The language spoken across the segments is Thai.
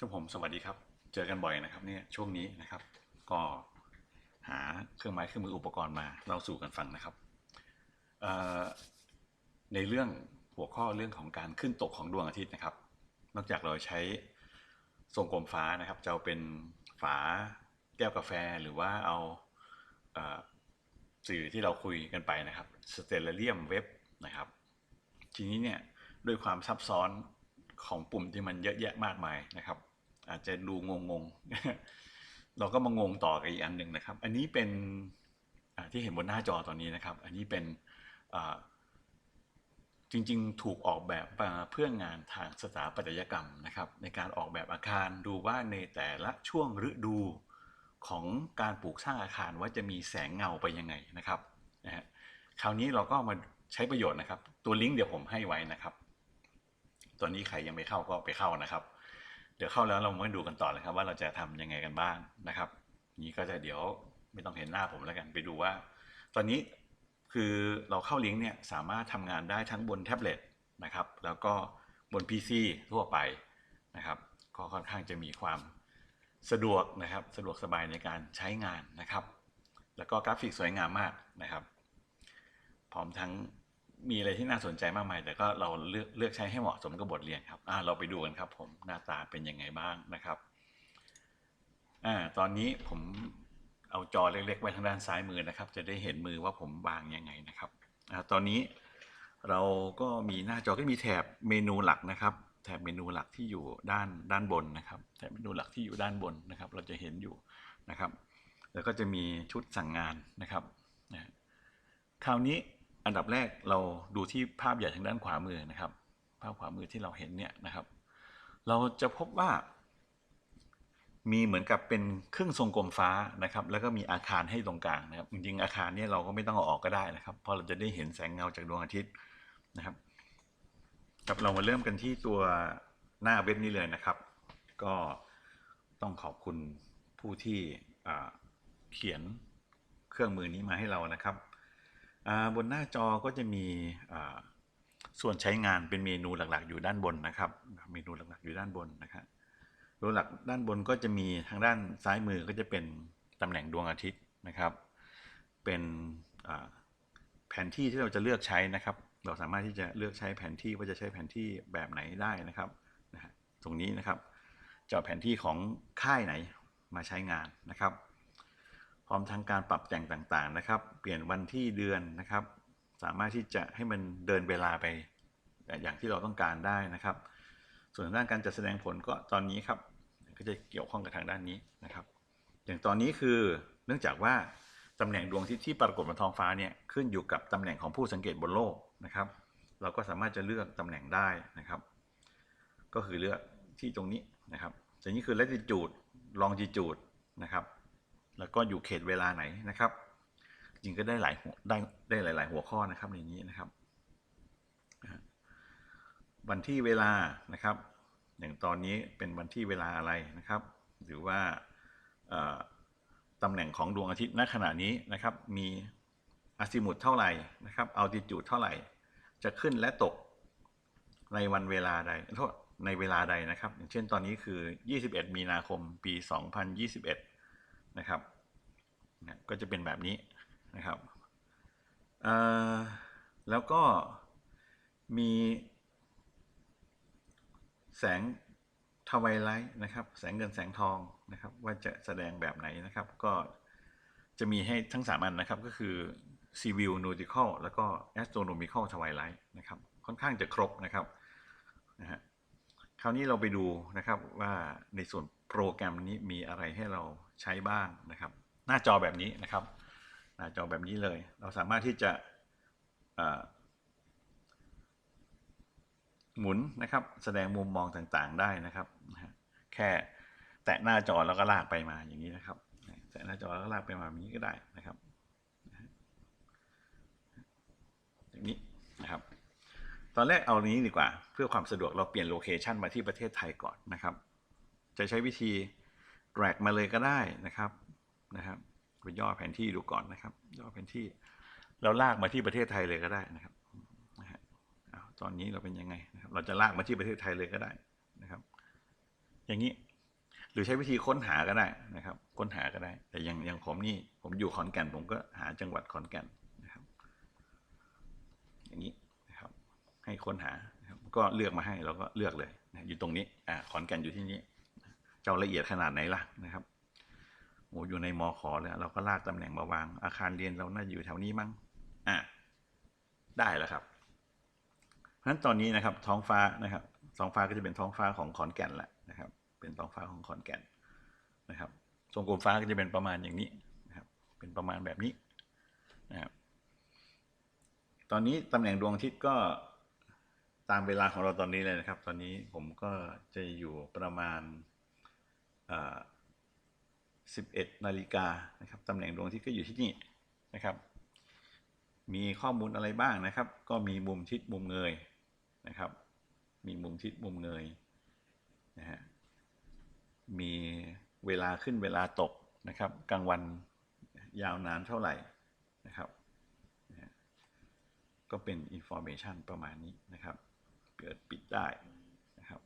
ครับผมสวัสดีครับ เจอกันบ่อยนะครับเนี่ยช่วงนี้นะครับ ก็หาเครื่องไม้เครื่องมืออุปกรณ์มาเล่าสู่กันฟังนะครับ ในเรื่องหัวข้อเรื่องของการขึ้นตกของดวงอาทิตย์นะครับ นอกจากเราใช้ทรงกลมฟ้านะครับจะเเป็นฝาแก้วกาแฟหรือว่าเอาเออสื่อที่เราคุยกันไปนะครับสเตลเลียมเว็บนะครับ ทีนี้เนี่ยด้วยความซับซ้อนของปุ่มที่มันเยอะแยะมากมายนะครับ อาจจะดูงงๆเราก็มางงต่อกับอีกอันหนึ่งนะครับ อันนี้เป็นที่เห็นบนหน้าจอตอนนี้นะครับ อันนี้เป็นจริงๆ ถูกออกแบบมาเพื่องานทางสถาปัตยกรรมนะครับ ในการออกแบบอาคารดูว่าในแต่ละช่วงฤดูของการปลูกสร้างอาคารว่าจะมีแสงเงาไปยังไงนะครับนะฮะคราวนี้เราก็มาใช้ประโยชน์นะครับ ตัวลิงก์เดี๋ยวผมให้ไว้นะครับ ตอนนี้ใครยังไม่เข้าก็ไปเข้านะครับ เดี๋ยวเข้าแล้วเรามาดูกันต่อเลยครับ ว่าเราจะทำยังไงกันบ้างนะครับ นี้ก็จะเดี๋ยวไม่ต้องเห็นหน้าผมแล้วกันไปดูว่า ตอนนี้คือเราเข้าลิงก์เนี่ยสามารถทำงานได้ทั้งบนแท็บเล็ตนะครับ แล้วก็บน PC ทั่วไปนะครับ ก็ค่อนข้างจะมีความสะดวกนะครับ สะดวกสบายในการใช้งานนะครับ แล้วก็กราฟิกสวยงามมากนะครับ พร้อมทั้ง มีอะไรที่น่าสนใจมากมาย แต่ก็เราเลือกเลือกใช้ให้เหมาะสมกับบทเรียนครับอ่าเราไปดูกันครับ ผมหน้าตาเป็นยังไงบ้างนะครับอ่าตอนนี้ผมเอาจอเล็กๆไว้ทางด้านซ้ายมือนะครับ จะได้เห็นมือว่าผมวางยังไงนะครับอ่าตอนนี้เราก็มีหน้าจอก็มีแถบเมนูหลักนะครับ แถบเมนูหลักที่อยู่ด้านด้านบนนะครับ แถบเมนูหลักที่อยู่ด้านบนนะครับ เราจะเห็นอยู่นะครับ แล้วก็จะมีชุดสั่งงานนะครับคราวนี้ อันดับแรกเราดูที่ภาพใหญ่ทางด้านขวามือนะครับ ภาพขวามือที่เราเห็นเนี่ยนะครับ เราจะพบว่า มีเหมือนกับเป็นเครื่องทรงกลมฟ้านะครับ แล้วก็มีอาคารให้ตรงกลางนะครับจริงๆอาคารเนี่ยเราก็ไม่ต้องเอาออกก็ได้นะครับ เพราะเราจะได้เห็นแสงเงาจากดวงอาทิตย์นะครับครับเรามาเริ่มกันที่ตัวหน้าเว็บนี้เลยนะครับ ก็ต้องขอบคุณผู้ที่เขียนเครื่องมือนี้มาให้เรานะครับ บนหน้าจอก็จะมีส่วนใช้งานเป็นเมนูหลักๆ อยู่ด้านบนนะครับ เมนูหลักๆอยู่ด้านบนนะครับเมนูหลักด้านบนก็จะมีทางด้านซ้ายมือก็จะเป็นตำแหน่งดวงอาทิตย์นะครับ เป็นแผนที่ที่เราจะเลือกใช้นะครับ เราสามารถที่จะเลือกใช้แผนที่ว่าจะใช้แผนที่แบบไหนได้นะครับนะฮะตรงนี้นะครับจะเอาแผนที่ของค่ายไหนมาใช้งานนะครับ พร้อมทั้งการปรับแต่งต่างๆนะครับ เปลี่ยนวันที่เดือนนะครับ สามารถที่จะให้มันเดินเวลาไปอย่างที่เราต้องการได้นะครับ ส่วนด้านการจัดแสดงผลก็ตอนนี้ครับ ก็จะเกี่ยวข้องกับทางด้านนี้นะครับ อย่างตอนนี้คือเนื่องจากว่าตำแหน่งดวงทิตย์ที่ปรากฏบนท้องฟ้าเนี่ยขึ้นอยู่กับตำแหน่งของผู้สังเกตบนโลกนะครับ เราก็สามารถจะเลือกตำแหน่งได้นะครับ ก็คือเลือกที่ตรงนี้นะครับส่นนี้คือ latitude longitude นะครับ แล้วก็อยู่เขตเวลาไหนนะครับ จริงก็ได้หลายได้ได้หลาย ๆ หัวข้อนะครับในนี้นะครับวันที่เวลานะครับ อย่างตอนนี้เป็นวันที่เวลาอะไรนะครับ หรือว่าตำแหน่งของดวงอาทิตย์ณขณะนี้นะครับ มีอาซิมุตเท่าไหร่นะครับอัลติจูดเท่าไหร่ จะขึ้นและตกในวันเวลาใดโทษในเวลาใดนะครับ อย่างเช่นตอนนี้คือ 21 มีนาคม ปี 2021 นะครับนะก็จะเป็นแบบนี้นะครับแล้วก็มีแสงทวายไลท์นะครับ แสงเงินแสงทองนะครับ ว่าจะแสดงแบบไหนนะครับ ก็จะมีให้ทั้งสามอันนะครับ ก็คือ civil nautical แล้วก็ astronomical twilight นะครับ ค่อนข้างจะครบนะครับนะฮะ ราวนี้เราไปดูนะครับว่าในส่วนโปรแกรมนี้มีอะไรให้เราใช้บ้างนะครับ หน้าจอแบบนี้นะครับ หน้าจอแบบนี้เลย เราสามารถที่จะหมุนนะครับ แสดงมุมมองต่างๆได้นะครับ แค่แตะหน้าจอแล้วก็ลากไปมาอย่างนี้นะครับ แตะหน้าจอแล้วก็ลากไปมาแบบนี้ก็ได้นะครับอย่างนี้นะครับ ตอนแรกเอานี้ดีกว่า เพื่อความสะดวกเราเปลี่ยนโลเคชันมาที่ประเทศไทยก่อนนะครับ จะใช้วิธี drag มาเลยก็ได้นะครับนะครับไปย่อแผนที่ดูก่อนนะครับ ย่อแผนที่เราลากมาที่ประเทศไทยเลยก็ได้นะครับนะฮะตอนนี้เราเป็นยังไงนะครับเราจะลากมาที่ประเทศไทยเลยก็ได้นะครับ อย่างนี้หรือใช้วิธีค้นหาก็ได้นะครับ ค้นหาก็ได้ แต่อย่างอย่างผมนี่ผมอยู่ขอนแก่นผมก็หาจังหวัดขอนแก่นนะครับ อย่างนี้ ให้ค้นหา ก็เลือกมาให้เราก็เลือกเลยอยู่ตรงนี้อ่าขอนแก่นอยู่ที่นี้จะเอาละเอียดขนาดไหนล่ะนะครับโอ้อยู่ในมอขอเลยเราก็ลากตำแหน่งมาวาง อาคารเรียนเราน่าอยู่แถวนี้มั้งอ่าได้แล้วครับเพราะฉะนั้นตอนนี้นะครับท้องฟ้านะครับท้องฟ้าก็จะเป็นท้องฟ้าของขอนแก่นแหละนะครับ เป็นท้องฟ้าของขอนแก่นนะครับทรงกลมฟ้าก็จะเป็นประมาณอย่างนี้นะครับ เป็นประมาณแบบนี้นะครับตอนนี้ตำแหน่งดวงอาทิตย์ก็ ตามเวลาของเราตอนนี้เลยนะครับ ตอนนี้ผมก็จะอยู่ประมาณ11นาฬิกานะครับตำแหน่งดวงอาทิตย์ก็อยู่ที่นี่นะครับ มีข้อมูลอะไรบ้างนะครับ ก็มีมุมทิศมุมเงยนะครับ มีมุมทิศมุมเงยนะฮะมีเวลาขึ้นเวลาตกนะครับ กลางวันยาวนานเท่าไหร่นะครับ ก็เป็น information ประมาณนี้นะครับ เปิดปิดได้นะครับ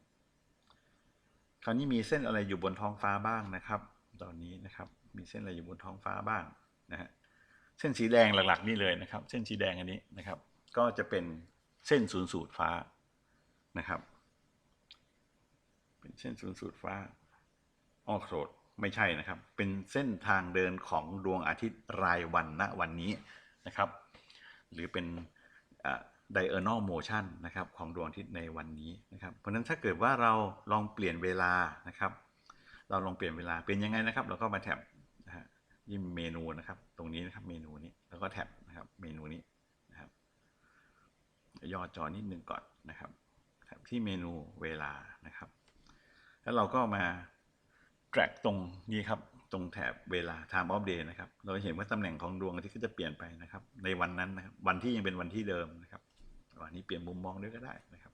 คราวนี้มีเส้นอะไรอยู่บนท้องฟ้าบ้างนะครับ ตอนนี้นะครับมีเส้นอะไรอยู่บนท้องฟ้าบ้างนะฮะเส้นสีแดงหลักๆนี่เลยนะครับ เส้นสีแดงอันนี้นะครับ ก็จะเป็นเส้นศูนย์สูตรฟ้านะครับ เป็นเส้นศูนย์สูตรฟ้าออโครดไม่ใช่นะครับ เป็นเส้นทางเดินของดวงอาทิตย์รายวันณวันนี้นะครับ หรือเป็น diurnal motion นะครับของดวงอาทิตย์ในวันนี้นะครับ เพราะฉะนั้นถ้าเกิดว่าเราลองเปลี่ยนเวลานะครับ เราลองเปลี่ยนเวลาเป็นยังไงนะครับ เราก็มาแท็บนะฮะยี่เมนูนะครับ ตรงนี้นะครับเมนูนี้แล้วก็แท็บนะครับเมนูนี้นะครับย่อจอนิดนึงก่อนนะครับแท็บที่เมนูเวลานะครับ แล้วเราก็มา track ตรงนี้ครับตรงแถบเวลา time of day นะครับ เราเห็นว่าตำแหน่งของดวงอาทิตย์ก็จะเปลี่ยนไปนะครับ ในวันนั้นนะครับ วันที่ยังเป็นวันที่เดิมนะครับ วันนี้เปลี่ยนมุมมองด้วยก็ได้นะครับ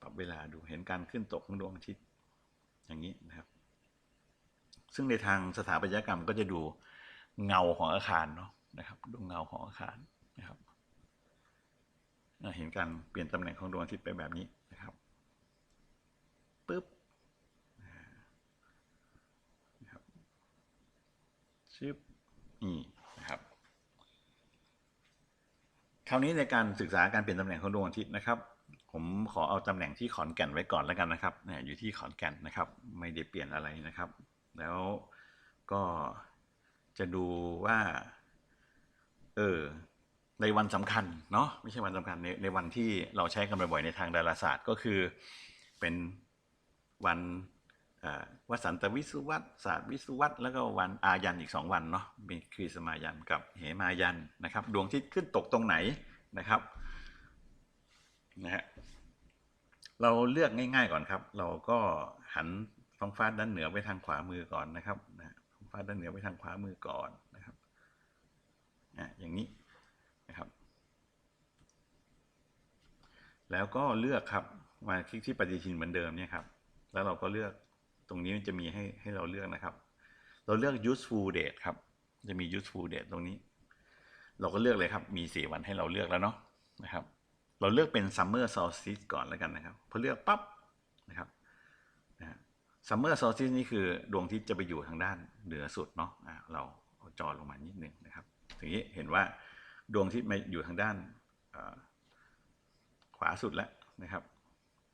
ปรับเวลาดูเห็นการขึ้นตกของดวงอาทิตย์อย่างนี้นะครับ ซึ่งในทางสถาปัตยกรรมก็จะดูเงาของอาคารเนาะนะครับ ดูเงาของอาคารนะครับเห็นการเปลี่ยนตำแหน่งของดวงอาทิตย์ไปแบบนี้นะครับปึ๊บชึบนี่ คราวนี้ในการศึกษาการเปลี่ยนตำแหน่งของดวงอาทิตย์นะครับ ผมขอเอาตำแหน่งที่ขอนแก่นไว้ก่อนแล้วกันนะครับเนี่ยอยู่ที่ขอนแก่นนะครับ ไม่ได้เปลี่ยนอะไรนะครับ แล้วก็จะดูว่า เออในวันสำคัญเนาะไม่ใช่วันสำคัญในในวันที่เราใช้กันบ่อยๆในทางดาราศาสตร์ก็คือเป็นวัน วสันตวิสุวัตศาสตร์วิสุวัตแล้วก็วันอายันอีกสองวันเนาะมีคริสมายันกับเหมายันนะครับ ดวงที่ขึ้นตกตรงไหนนะครับนะฮะเราเลือกง่าย ๆก่อนครับ เราก็หันท้องฟ้าด้านเหนือไปทางขวามือก่อนนะครับนะท้องฟ้าด้านเหนือไปทางขวามือก่อนนะครับอะอย่างนี้นะครับ แล้วก็เลือกครับมาคลิกที่ปฏิทินเหมือนเดิมเนี่ยครับ แล้วเราก็เลือก ตรงนี้มันจะมีให้ให้เราเลือกนะครับ เราเลือก useful date ครับ จะมี useful date ตรงนี้ เราก็เลือกเลยครับ มีสี่วันให้เราเลือกแล้วเนาะนะครับ เราเลือกเป็น summer solstice ก่อนแล้วกันนะครับพอเลือกปั๊บนะครับนะ summer solstice นี่คือดวงอาทิตย์จะไปอยู่ทางด้านเหนือสุดเนาะะเราเอาจอลงมานิดนึงนะครับทีนี้เห็นว่าดวงอาทิตย์มาอยู่ทางด้านขวาสุดแล้วนะครับ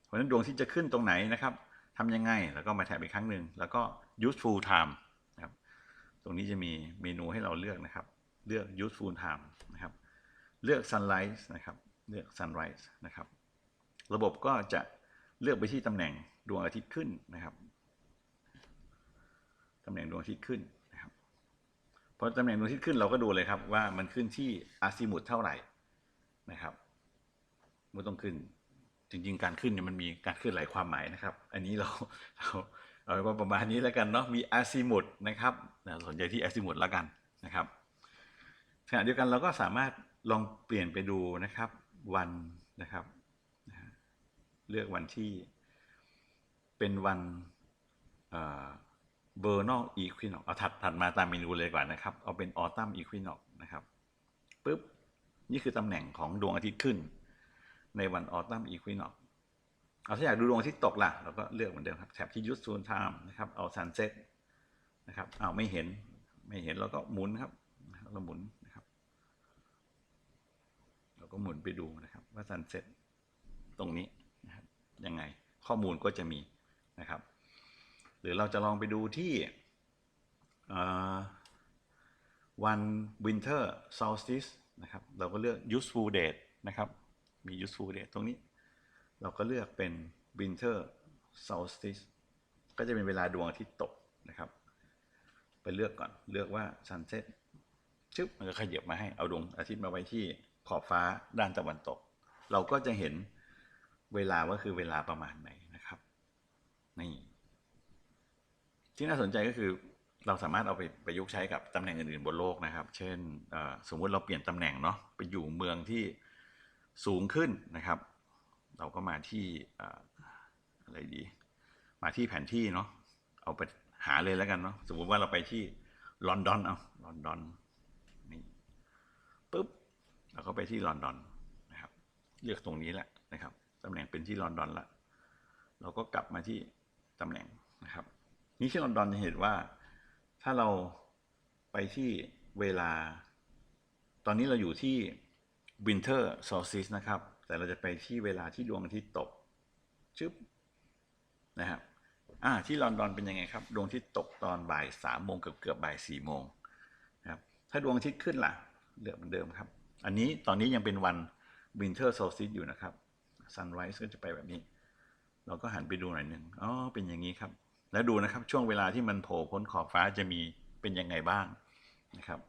เพราะฉะนั้นดวงอาที่จะขึ้นตรงไหนนะครับ ทำยังไง แล้วก็มาแท็บอีกครั้งหนึ่ง แล้วก็ useful time นะครับ ตรงนี้จะมีเมนูให้เราเลือกนะครับ เลือก useful time นะครับ เลือก sunrise นะครับ เลือก sunrise นะครับ ระบบก็จะเลือกไปที่ตำแหน่งดวงอาทิตย์ขึ้นนะครับ ตำแหน่งดวงอาทิตย์ขึ้นนะครับพอตำแหน่งดวงอาทิตย์ขึ้นเราก็ดูเลยครับว่ามันขึ้นที่อาซิมุทเท่าไหร่นะครับมันต้องขึ้น จริงๆ การขึ้นเนี่ยมันมีการขึ้นหลายความหมายนะครับ อันนี้เราเราเอาไว้ประมาณนี้แล้วกันเนาะ มีอาซิมุตนะครับสนใจที่อาซิมุตแล้วกันนะครับขณะเดียวกันเราก็สามารถลองเปลี่ยนไปดูนะครับวันนะครับ เลือกวันที่เป็นวันเอ่อ vernal equinox เอาถัดถัดมาตามเมนูเลยกว่านะครับ เอาเป็น autumn equinox นะครับปุ๊บ นี่คือตำแหน่งของดวงอาทิตย์ขึ้น ในวันออตัมอีควินอกเอาถ้าอยากดูดวงอาทิตย์ตกล่ะเราก็เลือกเหมือนเดิมครับแท็บที่ยุทธซูนไทม์นะครับเอาซันเซ็ตนะครับเอาไม่เห็นไม่เห็นเราก็หมุนครับเราหมุนนะครับ เราก็หมุนไปดูนะครับ ว่าซันเซ็ตตรงนี้นะครับยังไงข้อมูลก็จะมีนะครับ หรือเราจะลองไปดูที่เอ่อวัน winter solstice นะครับ เราก็เลือก useful date นะครับ มี useful date ตรงนี้ เราก็เลือกเป็น winter solstice ก็จะเป็นเวลาดวงอาทิตย์ตกนะครับ ไปเลือกก่อนเลือกว่า sunset ชึบมันก็ขยับมาให้เอาดวงอาทิตย์มาไว้ที่ขอบฟ้าด้านตะวันตก เราก็จะเห็นเวลาว่าคือเวลาประมาณไหนนะครับนี่ที่น่าสนใจก็คือเราสามารถเอาไปประยุกต์ใช้กับตำแหน่งอื่นๆบนโลกนะครับ เช่นสมมุติเราเปลี่ยนตำแหน่งเนาะไปอยู่เมืองที่ สูงขึ้นนะครับ เราก็มาที่อะไรดี มาที่แผนที่เนาะเอาไปหาเลยแล้วกันเนาะสมมติว่าเราไปที่ลอนดอนเอาลอนดอนนี่ปุ๊บเราก็ไปที่ลอนดอนนะครับ เลือกตรงนี้แหละนะครับตำแหน่งเป็นที่ลอนดอนละเราก็กลับมาที่ตำแหน่งนะครับ นี่ที่ลอนดอนจะเห็นว่าถ้าเราไปที่เวลา ตอนนี้เราอยู่ที่ winter solstice นะครับ แต่เราจะไปที่เวลาที่ดวงอาทิตย์ตก ชึบ นะครับอ่าที่ลอนดอนเป็นยังไงครับ ดวงอาทิตย์ตกตอนบ่ายสามโมงเกือบเกือบบ่ายสี่โมงนะครับถ้าดวงอาทิตย์ขึ้นล่ะเลือเหมือนเดิมครับ อันนี้ตอนนี้ยังเป็นวัน winter solstice อยู่นะครับ sunrise ก็จะไปแบบนี้ เราก็หันไปดูหน่อยหนึ่งอ๋อเป็นอย่างนี้ครับ แล้วดูนะครับช่วงเวลาที่มันโผล่พ้นขอบฟ้าจะมีเป็นยังไงบ้างนะครับ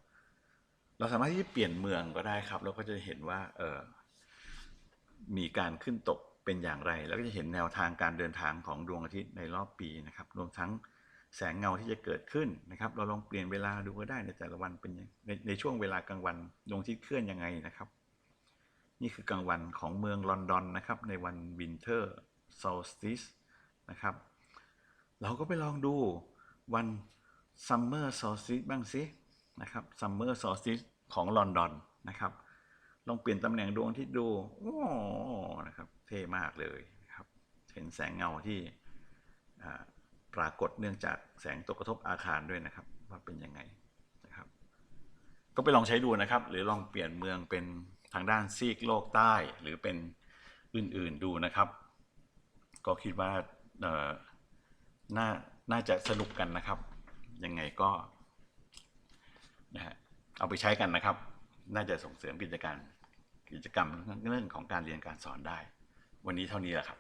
เราสามารถที่จะเปลี่ยนเมืองก็ได้ครับเราก็จะเห็นว่าเออมีการขึ้นตกเป็นอย่างไร แล้วก็จะเห็นแนวทางการเดินทางของดวงอาทิตย์ในรอบปีนะครับ รวมทั้งแสงเงาที่จะเกิดขึ้นนะครับ เราลองเปลี่ยนเวลาดูก็ได้ในแต่ละวันเป็นยังในในช่วงเวลากลางวันดวงอาทิตย์เคลื่อนยังไงนะครับ นี่คือกลางวันของเมืองลอนดอนนะครับ ในวันวินเทอร์ solstice นะครับ เราก็ไปลองดูวัน summer solstice บ้างสิ นะครับ summer solstice ของลอนดอนนะครับ ลองเปลี่ยนตำแหน่งดวงอาทิตย์ดูโอ้นะครับ เท่มากเลยนะครับ เห็นแสงเงาที่ปรากฏเนื่องจากแสงตกกระทบอาคารด้วยนะครับ ว่าเป็นยังไงนะครับ ก็ไปลองใช้ดูนะครับ หรือลองเปลี่ยนเมืองเป็นทางด้านซีกโลกใต้หรือเป็นอื่นๆดูนะครับ ก็คิดว่าน่าน่าจะสนุกกันนะครับ ยังไงก็ นะฮะเอาไปใช้กันนะครับ น่าจะส่งเสริมกิจการกิจกรรมเรื่องของการเรียนการสอนได้ วันนี้เท่านี้แหละครับ